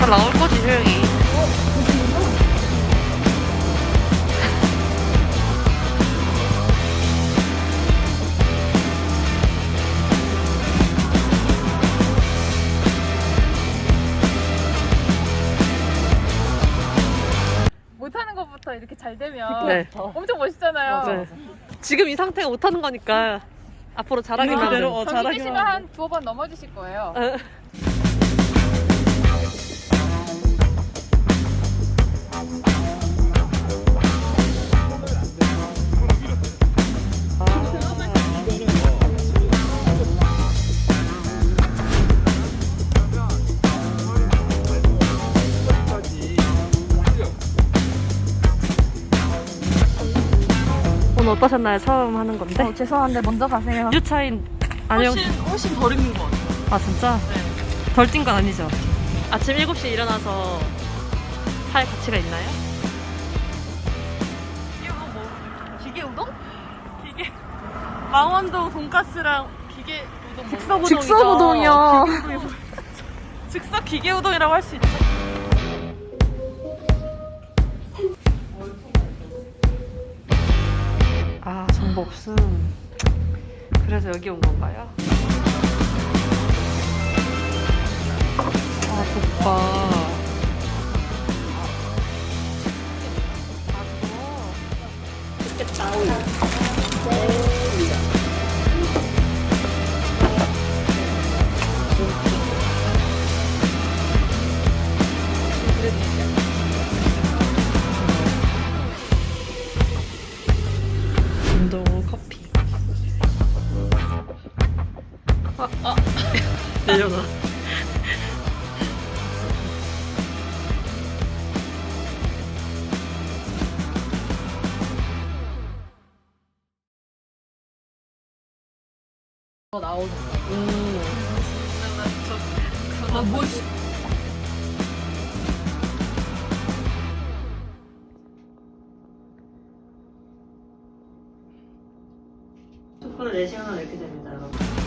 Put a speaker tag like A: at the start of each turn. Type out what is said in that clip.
A: 다 나올 거지 조용히 못하는 것부터 이렇게 잘 되면
B: 네.
A: 엄청 멋있잖아요.
B: 네. 지금 이 상태가 못하는 거니까 앞으로 잘하기만 하면.
C: 어,
A: 전기
C: 잘하기만
A: 한 두어 번 넘어지실 거예요.
B: 어. 오늘 어떠셨나요? 처음 하는 건데?
D: 어, 죄송한데 먼저 가세요.
B: 유차인 안녕.
C: 훨씬, 훨씬 덜 입는 것 같아요.
B: 아 진짜? 덜뛴 건 아니죠? 아침 7시에 일어나서 할 가치가 있나요?
C: 이거 뭐 기계 우동? 기계 망원동 돈가스랑 기계 우동 즉석 우동이죠.
D: 즉석 우동이요.
C: 기계 우동이 즉석 기계 우동이라고 할 수 있죠.
B: 아 없음. 그래서 여기 온 건가요? 아 족바. 운동 아, 아. 내려놔.
A: 나오는
B: 음.
C: 아, 뭐
B: 축구를 4시간 이렇게 됩니다, 여러분.